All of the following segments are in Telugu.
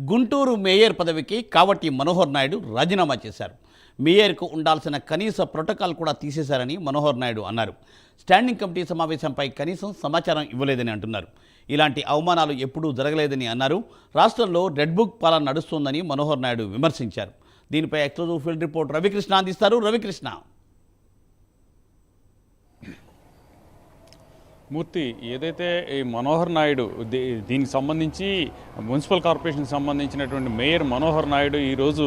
గుంటూరు మేయర్ పదవికి కావటి మనోహర్ నాయుడు రాజీనామా చేశారు. మేయర్కు ఉండాల్సిన కనీస ప్రోటోకాల్ కూడా తీసేశారని మనోహర్ నాయుడు అన్నారు. స్టాండింగ్ కమిటీ సమావేశంపై కనీసం సమాచారం ఇవ్వలేదని అంటున్నారు. ఇలాంటి అవమానాలు ఎప్పుడూ జరగలేదని అన్నారు. రాష్ట్రంలో రెడ్ బుక్ పాలన నడుస్తోందని మనోహర్ నాయుడు విమర్శించారు. దీనిపై ఎక్స్క్లూజివ్ ఫీల్డ్ రిపోర్ట్ రవికృష్ణ అందిస్తారు. రవికృష్ణ మూర్తి ఏదైతే ఈ మనోహర్ నాయుడు దీ- దీనికి సంబంధించి మున్సిపల్ కార్పొరేషన్కి సంబంధించినటువంటి మేయర్ మనోహర్ నాయుడు ఈరోజు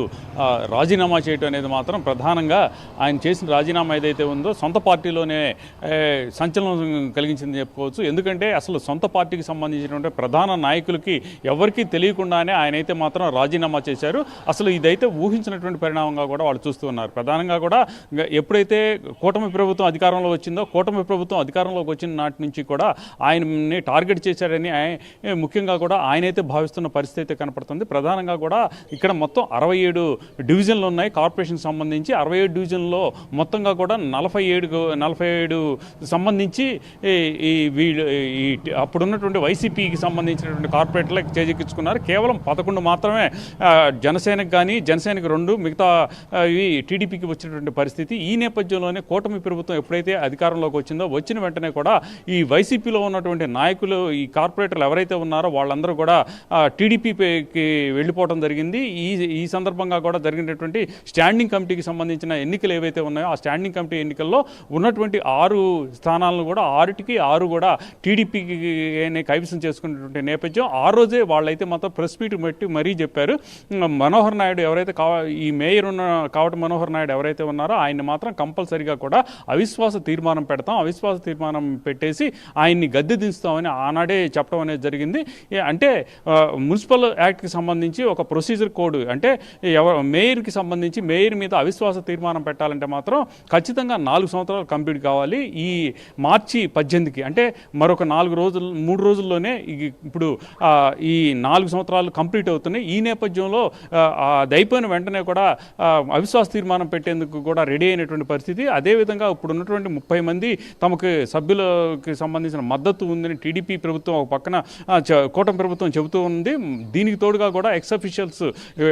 రాజీనామా చేయడం అనేది మాత్రం ప్రధానంగా ఆయన చేసిన రాజీనామా ఏదైతే ఉందో సొంత పార్టీలోనే సంచలనం కలిగించిందని చెప్పుకోవచ్చు. ఎందుకంటే అసలు సొంత పార్టీకి సంబంధించినటువంటి ప్రధాన నాయకులకి ఎవరికీ తెలియకుండానే ఆయన అయితే మాత్రం రాజీనామా చేశారు. అసలు ఇదైతే ఊహించినటువంటి పరిణామంగా కూడా వాళ్ళు చూస్తూ ఉన్నారు. ప్రధానంగా కూడా ఎప్పుడైతే కూటమి ప్రభుత్వం అధికారంలో వచ్చిందో కూటమి ప్రభుత్వం అధికారంలోకి వచ్చిన నాటి నుంచి కూడా ఆయన్ని టార్గెట్ చేశారని ముఖ్యంగా కూడా ఆయనైతే భావిస్తున్న పరిస్థితి అయితే కనపడుతుంది. ప్రధానంగా కూడా ఇక్కడ మొత్తం అరవై ఏడు డివిజన్లు ఉన్నాయి. కార్పొరేషన్కి సంబంధించి అరవై ఏడు డివిజన్లో మొత్తంగా కూడా నలభై ఏడు నలభై ఏడు సంబంధించి ఈ- వీళ్ళు ఈ అప్పుడున్నటువంటి వైసీపీకి సంబంధించినటువంటి కార్పొరేటర్లకు చేజెక్కించుకున్నారు. కేవలం పదకొండు మాత్రమే జనసేనకు కానీ జనసేనకు రెండు మిగతా ఈ ఇవి టీడీపీకి వచ్చినటువంటి పరిస్థితి. ఈ నేపథ్యంలోనే కూటమి ప్రభుత్వం ఎప్పుడైతే అధికారంలోకి వచ్చిందో వచ్చిన వెంటనే కూడా ఈ వైసీపీలో ఉన్నటువంటి నాయకులు ఈ కార్పొరేటర్లు ఎవరైతే ఉన్నారో వాళ్ళందరూ కూడా టీడీపీకి వెళ్ళిపోవడం జరిగింది. ఈ ఈ సందర్భంగా కూడా జరిగినటువంటి స్టాండింగ్ కమిటీకి సంబంధించిన ఎన్నికలు ఏవైతే ఉన్నాయో ఆ స్టాండింగ్ కమిటీ ఎన్నికల్లో ఉన్నటువంటి ఆరు స్థానాలను కూడా ఆరుటికి ఆరు కూడా టీడీపీకి కైవసం చేసుకున్నటువంటి నేపథ్యం. ఆ రోజే వాళ్ళైతే మాత్రం ప్రెస్ మీట్ పెట్టి మరీ చెప్పారు. మనోహర్ నాయుడు ఎవరైతే కావ ఈ మేయర్ ఉన్న కావటి మనోహర్ నాయుడు ఎవరైతే ఉన్నారో ఆయన మాత్రం కంపల్సరీగా కూడా అవిశ్వాస తీర్మానం పెడతాం. అవిశ్వాస తీర్మానం పెట్టేసి ఆయన్ని గద్దె దించుతామని ఆనాడే చెప్పడం అనేది జరిగింది. అంటే మున్సిపల్ యాక్ట్కి సంబంధించి ఒక ప్రొసీజర్ కోడ్ అంటే ఎవరు మేయర్కి సంబంధించి మేయర్ మీద అవిశ్వాస తీర్మానం పెట్టాలంటే మాత్రం ఖచ్చితంగా నాలుగు సంవత్సరాలు కంప్లీట్ కావాలి. ఈ మార్చి పద్దెనిమిదికి అంటే మరొక నాలుగు రోజులు మూడు రోజుల్లోనే ఇప్పుడు ఈ నాలుగు సంవత్సరాలు కంప్లీట్ అవుతున్నాయి. ఈ నేపథ్యంలో ఆ, అది అయిపోయిన వెంటనే కూడా అవిశ్వాస తీర్మానం పెట్టేందుకు కూడా రెడీ అయినటువంటి పరిస్థితి. అదేవిధంగా ఇప్పుడు ఉన్నటువంటి ముప్పై మంది తమకు సభ్యులకి సంబంధించిన మద్దతు ఉందని టీడీపీ ప్రభుత్వం ఒక పక్కన కూటమి ప్రభుత్వం చెబుతూ ఉంది. దీనికి తోడుగా కూడా ఎక్స్ అఫీషియల్స్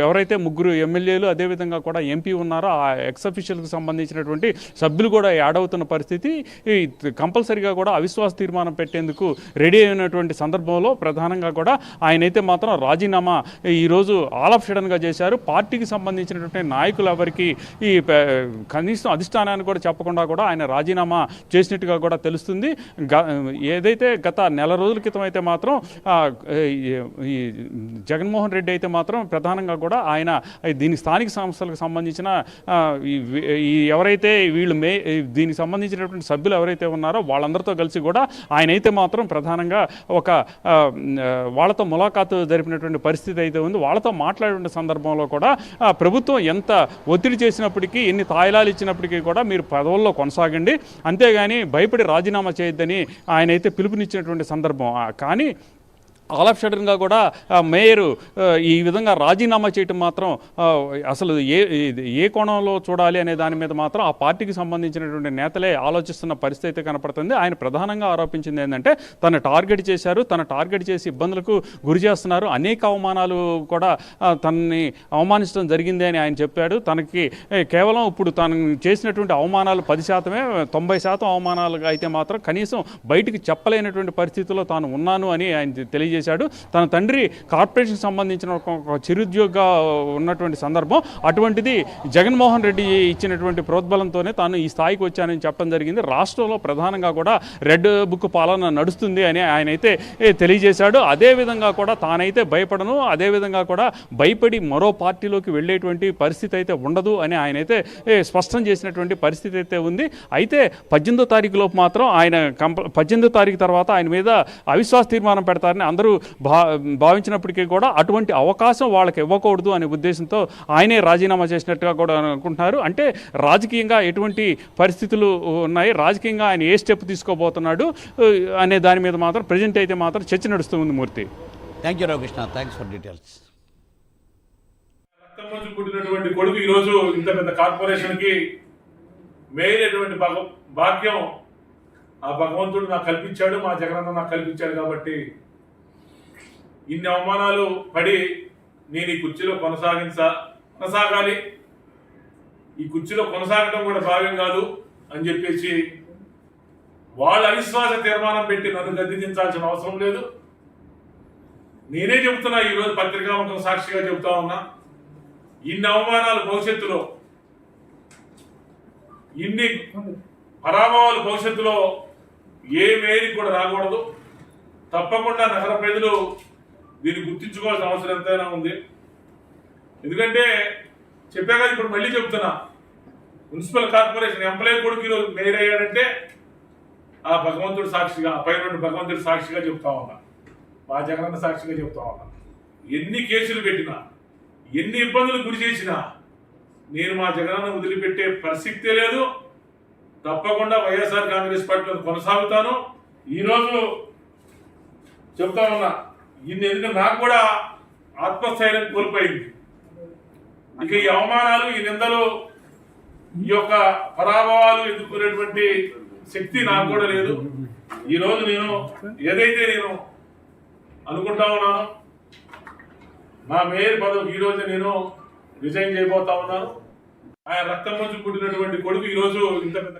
ఎవరైతే ముగ్గురు ఎమ్మెల్యేలు అదేవిధంగా కూడా ఎంపీ ఉన్నారో ఆ ఎక్స్ అఫీషియల్కి సంబంధించినటువంటి సభ్యులు కూడా యాడ్ అవుతున్న పరిస్థితి ఈ కంపల్సరీగా కూడా అవిశ్వాస తీర్మానం పెట్టేందుకు రెడీ అయినటువంటి సందర్భంలో ప్రధానంగా కూడా ఆయనైతే మాత్రం రాజీనామా ఈరోజు ఆల్ ఆఫ్ సడన్గా చేశారు. పార్టీకి సంబంధించినటువంటి నాయకులు ఎవరికి ఈ కనీసం అధిష్టానాన్ని కూడా చెప్పకుండా కూడా ఆయన రాజీనామా చేసినట్టుగా కూడా తెలుస్తుంది. ఏదైతే గత నెల రోజుల క్రితం అయితే మాత్రం ఈ- జగన్మోహన్ రెడ్డి అయితే మాత్రం ప్రధానంగా కూడా ఆయన దీని స్థానిక సంస్థలకు సంబంధించిన ఈ ఎవరైతే వీళ్ళు మే దీనికి సంబంధించినటువంటి సభ్యులు ఎవరైతే ఉన్నారో వాళ్ళందరితో కలిసి కూడా ఆయన అయితే మాత్రం ప్రధానంగా ఒక వాళ్ళతో ములాఖాతు జరిపినటువంటి పరిస్థితి అయితే ఉంది. వాళ్ళతో మాట్లాడిన సందర్భంలో కూడా ప్రభుత్వం ఎంత ఒత్తిడి చేసినప్పటికీ ఎన్ని తాయిలాలు ఇచ్చినప్పటికీ కూడా మీరు పదవుల్లో కొనసాగండి. అంతేగాని భయపడి రాజీనామా చేయొద్దని ఆయన అయితే పిలుపునిచ్చినటువంటి సందర్భం. కానీ ఆల్ ఆఫ్ సడన్గా కూడా మేయర్ ఈ విధంగా రాజీనామా చేయటం మాత్రం అసలు ఏ ఏ కోణంలో చూడాలి అనే దాని మీద మాత్రం ఆ పార్టీకి సంబంధించినటువంటి నేతలే ఆలోచిస్తున్న పరిస్థితి అయితే కనపడుతుంది. ఆయన ప్రధానంగా ఆరోపించింది ఏంటంటే తన టార్గెట్ చేశారు తన టార్గెట్ చేసి ఇబ్బందులకు గురి చేస్తున్నారు. అనేక అవమానాలు కూడా తనని అవమానించడం జరిగింది అని ఆయన చెప్పాడు. తనకి కేవలం ఇప్పుడు తను చేసినటువంటి అవమానాలు పది శాతమే తొంభై శాతం అవమానాలు అయితే మాత్రం కనీసం బయటికి చెప్పలేనటువంటి పరిస్థితిలో తాను ఉన్నాను అని ఆయన చేశాడు. తన తండ్రి కార్పొరేషన్ సంబంధించిన ఒక చిరుద్యోగిగా ఉన్నటువంటి సందర్భం. అటువంటిది జగన్మోహన్ రెడ్డి ఇచ్చినటువంటి ప్రోద్బలంతోనే తాను ఈ స్థాయికి వచ్చానని చెప్పడం జరిగింది. రాష్ట్రంలో ప్రధానంగా కూడా రెడ్ బుక్ పాలన నడుస్తుంది అని ఆయన అయితే తెలియజేశాడు. అదేవిధంగా కూడా తానైతే భయపడను. అదేవిధంగా కూడా భయపడి మరో పార్టీలోకి వెళ్ళేటువంటి పరిస్థితి అయితే ఉండదు అని ఆయన అయితే స్పష్టం చేసినటువంటి పరిస్థితి అయితే ఉంది. అయితే పద్దెనిమిదో తారీఖు లోపు మాత్రం ఆయన కంప పద్దెనిమిదో తారీఖు తర్వాత ఆయన మీద అవిశ్వాస తీర్మానం పెడతారని అందరూ భా భావించినప్పటికీ కూడా అటువంటి అవకాశం వాళ్ళకి ఇవ్వకూడదు అనే ఉద్దేశంతో ఆయనే రాజీనామా చేసినట్టుగా కూడా అనుకుంటున్నారు. అంటే రాజకీయంగా ఎటువంటి పరిస్థితులు ఉన్నాయి? రాజకీయంగా ఆయన ఏ స్టెప్ తీసుకోబోతున్నాడు? అనే దాని మీద మాత్రం ప్రజెంట్ అయితే మాత్రం చర్చ నడుస్తుంది Murthy. Thank you Ravikrishna thanks for details పుట్టినటువంటి కొడుకు ఈరోజు ఇంత పెద్ద కార్పొరేషన్కి మేయర్ అటువంటి భగ- భాగ్యం ఆ భగవంతుడు నాకు కల్పించాడు మా జగనన్న నాకు కల్పించాడు కాబట్టి ఇన్ని అవమానాలు పడి నేను ఈ కుర్చీలో కొనసాగించా? కొనసాగాలి. ఈ కుర్చీలో కొనసాగడం కూడా భావ్యం కాదు అని చెప్పేసి వాళ్ళ అవిశ్వాస తీర్మానం పెట్టి నన్ను గద్దెదించాల్సిన అవసరం లేదు. నేనే చెబుతున్నా ఈరోజు పత్రికాముఖం సాక్షిగా చెబుతా ఉన్నా ఇన్ని అవమానాలు భవిష్యత్తులో ఇన్ని పరాభవాలు భవిష్యత్తులో ఏ మేరికి కూడా రాకూడదు. తప్పకుండా నగర ప్రజలు దీన్ని గుర్తించుకోవాల్సిన అవసరం ఎంతైనా ఉంది. ఎందుకంటే చెప్పాక ఇప్పుడు మళ్ళీ చెప్తున్నా. మున్సిపల్ కార్పొరేషన్ ఎంప్లాయీ కొడుకు ఈరోజు మేయర్ అయ్యాడంటే ఆ భగవంతుడు సాక్షిగా ఆ పైన భగవంతుడు సాక్షిగా చెప్తా ఉన్నా. మా జగనన్న సాక్షిగా చెప్తా ఉన్నా. ఎన్ని కేసులు పెట్టినా ఎన్ని ఇబ్బందులు గురి చేసినా నేను మా జగనన్న వదిలిపెట్టే పరిస్థితి లేదు. తప్పకుండా వైఎస్ఆర్ కాంగ్రెస్ పార్టీలో కొనసాగుతాను. ఈరోజు చెప్తా ఉన్నా ఇన్ని ఎందుకంటే నాకు కూడా ఆత్మస్థైర్యం కోల్పోయింది. ఇక ఈ అవమానాలు ఈ నిందలు ఈ యొక్క పరాభవాలు ఎదుర్కొనేటువంటి శక్తి నాకు కూడా లేదు. ఈరోజు నేను ఏదైతే నేను అనుకుంటా ఉన్నానో నా మేయర్ పదవి ఈరోజు నేను రిజైన్ చేయబోతా ఉన్నాను. ఆయన రక్తం నుంచి పుట్టినటువంటి కొడుకు ఈ రోజు ఇంత పెద్ద